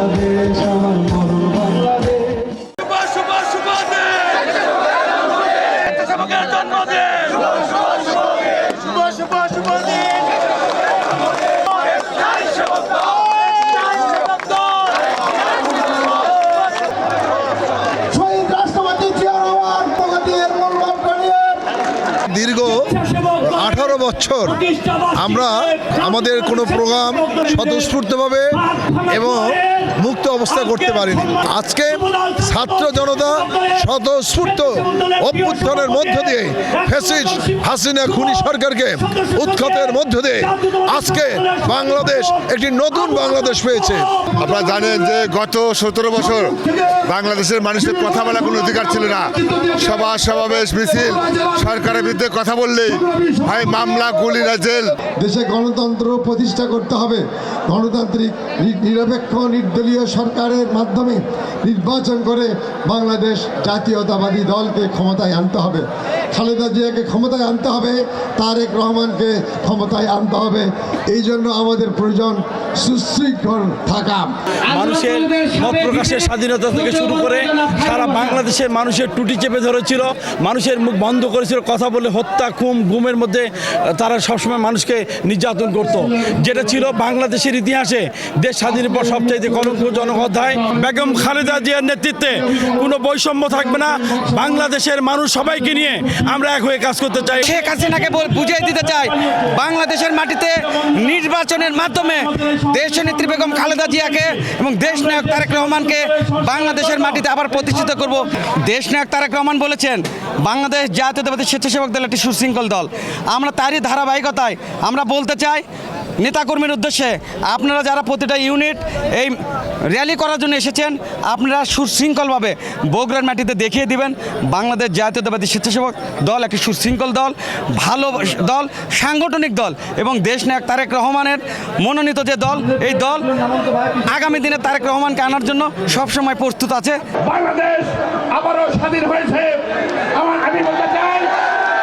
বাংলাদেশ আমার মরণ দীর্ঘ আঠারো বছর আমরা আমাদের কোনো প্রোগ্রাম স্বতঃস্ফূর্তভাবে এবং অবস্থা করতে পারিনি। আজকে ছাত্র জনতা স্বতঃস্ফূর্ত অভ্যুত্থানের মধ্য দিয়ে ফেসিস হাসিনা খুনি সরকারকে উৎখাতের মধ্য দিয়ে আজকে বাংলাদেশ একটি নতুন বাংলাদেশ পেয়েছে। আপনারা জানেন যে গত সতেরো বছর বাংলাদেশের মানুষের কথা বলার কোনো অধিকার ছিল না। সভা সমাবেশ মিছিল সরকারের বিরুদ্ধে কথা বললেই ভাই মামলা গুলি না জেল। দেশে গণতন্ত্র প্রতিষ্ঠা করতে হবে। গণতান্ত্রিক নিরপেক্ষ নির্দলীয় সরকারের মাধ্যমে নির্বাচন করে বাংলাদেশ জাতীয়তাবাদী দলকে ক্ষমতায় আনতে হবে। খালেদা জিয়াকে ক্ষমতায় আনতে হবে, তারেক রহমানকে ক্ষমতায় আনতে হবে। এই জন্য আমাদের প্রয়োজন সুশৃঙ্খল থাকা। মানুষের মত প্রকাশের স্বাধীনতা থেকে শুরু করে সারা বাংলাদেশের মানুষের টুটি চেপে ধরেছিল মানুষের মুখ বন্ধ করেছিল কথা বলে হত্যা খুম গুমের মধ্যে তারা সবসময় মানুষকে নির্যাতন করত। যেটা ছিল বাংলাদেশের ইতিহাসে দেশ স্বাধীনের পর সবচাইতে কলঙ্কজনক অধ্যায় বেগম খালেদা জিয়ার নেতৃত্বে কোনো বৈষম্য থাকবে না। বাংলাদেশের মানুষ সবাইকে নিয়ে আমরা এক হয়ে কাজ করতে চাই। শেখ হাসিনাকে বল- বুঝিয়ে দিতে চাই বাংলাদেশের মাটিতে নির্বাচনের মাধ্যমে দেশ নেত্রী বেগম খালেদা জিয়াকে এবং দেশ নায়ক তারেক রহমানকে বাংলাদেশের মাটিতে আবার প্রতিষ্ঠিত করব। দেশ নায়ক তারেক রহমান বলেছেন, বাংলাদেশ জাতীয়তাবাদী স্বেচ্ছাসেবক দল একটি সুশৃঙ্খল দল। আমরা তারই ধারাবাহিকতায় আমরা বলতে চাই নেতাকর্মীর উদ্দেশ্যে আপনারা যারা প্রতিটা ইউনিট এই র্যালি করার জন্য এসেছেন, আপনারা সুশৃঙ্খলভাবে বগুড়ার মাটিতে দেখিয়ে দিবেন, বাংলাদেশ জাতীয়তাবাদী স্বেচ্ছাসেবক দল একটি সুশৃঙ্খল দল, ভালো দল, সাংগঠনিক দল এবং দেশ নায়ক তারেক রহমানের মনোনীত যে দল, এই দল আগামী দিনে তারেক রহমানকে আনার জন্য সবসময় প্রস্তুত আছে। বাংলাদেশ আবারও স্বাধীন হয়েছে আমার আমি বলতে চাই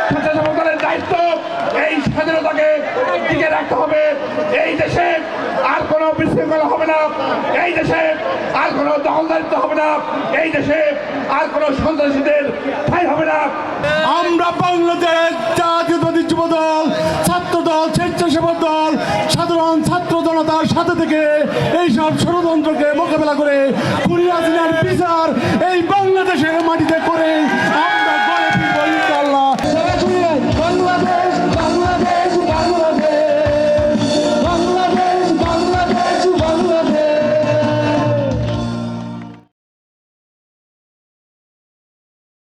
স্বেচ্ছাসেবক দলের দায়িত্ব এই স্বাধীনতাকে টিকে রাখতে হবে। এই দেশে আর কোনো বিশৃঙ্খলা হবে না। এই দেশে আর কোনো দখলদারিত্ব হবে না। এই দেশে আর কোনো সন্ত্রাসীদের ঠাই হবে না। আমরা বাংলাদেশ জাতীয়তাবাদী যুব দল ছাত্র দল স্বেচ্ছাসেবক দল, সাধারণ ছাত্র জনতার সাথে থেকে এইসব ষড়যন্ত্রকে মোকাবেলা করে খুনি হাসিনার বিচার এই বাংলাদেশের মাটিতে করে